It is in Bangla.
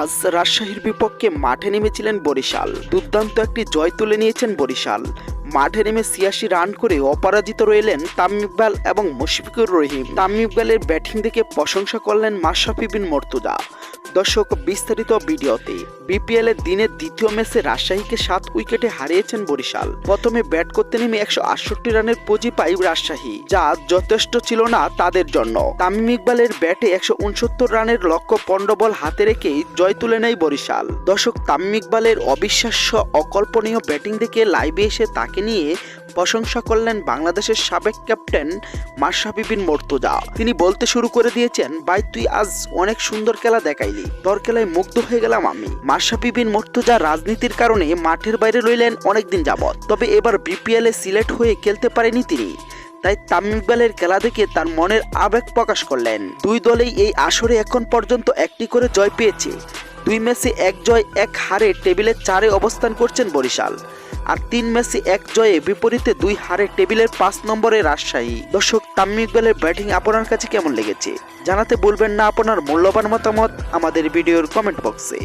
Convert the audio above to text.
আজ রাজশাহীর বিপক্ষে মাঠে নেমেছিলেন বরিশাল। দুর্দান্ত একটি জয় তুলে নিয়েছেন বরিশাল। মাঠে নেমে ছিয়াশি রান করে অপরাজিত রইলেন তামিম ইকবাল এবং মুশফিকুর রহিম। তামিম ইকবালের ব্যাটিং দেখে প্রশংসা করলেন মাশরাফি বিন মর্তুজা। দর্শক, বিস্তারিত ভিডিওতে বিপিএল এর দিনের দ্বিতীয় ম্যাচে রাজশাহীকে সাত উইকেটে হারিয়েছেন বরিশাল। প্রথমে ব্যাট করতে নেমে একশো আটষট্টি রানের পুঁজি পাই রাজশাহী, যা যথেষ্ট ছিল না তাদের জন্য। তামিম ইকবালের ব্যাটে একশো উনসত্তর রানের লক্ষ্য পনেরো বল হাতে রেখেই জয় তুলে নেয় বরিশাল। দর্শক, তামিম ইকবালের অবিশ্বাস্য, অকল্পনীয় ব্যাটিং দেখে লাইভে এসে তাকে নিয়ে প্রশংসা করলেন বাংলাদেশের সাবেক ক্যাপ্টেন মাশরাফি বিন মর্তুজা। তিনি বলতে শুরু করে দিয়েছেন, ভাই, তুই আজ অনেক সুন্দর খেলা দেখাইলি। তোর খেলায় মুগ্ধ হয়ে গেলাম আমি। মাসা বিন মর্তুজা রাজনীতির কারণে মাঠের বাইরে রইলেন অনেকদিন যাবৎ। তবে এবার বিপিএল এ সিলেক্ট হয়ে খেলতে পারেনি তিনি। তাই তামিমবেলের খেলা দেখে তার মনের আবেগ প্রকাশ করলেন। দুই দলেই এই আসরে এখন পর্যন্ত একটি করে জয় পেয়েছে। দুই ম্যাচে এক জয়, এক হারে টেবিলের চারে অবস্থান করছেন বরিশাল। আর তিন ম্যাচে এক জয়ে বিপরীতে দুই হারে টেবিলের পাঁচ নম্বরে রাজশাহী। দর্শক, তামিম ব্যাটিং আপনার কাছে কেমন লেগেছে? জানাতে বলবেন না আপনার মূল্যবান মতামত আমাদের ভিডিওর কমেন্ট বক্সে।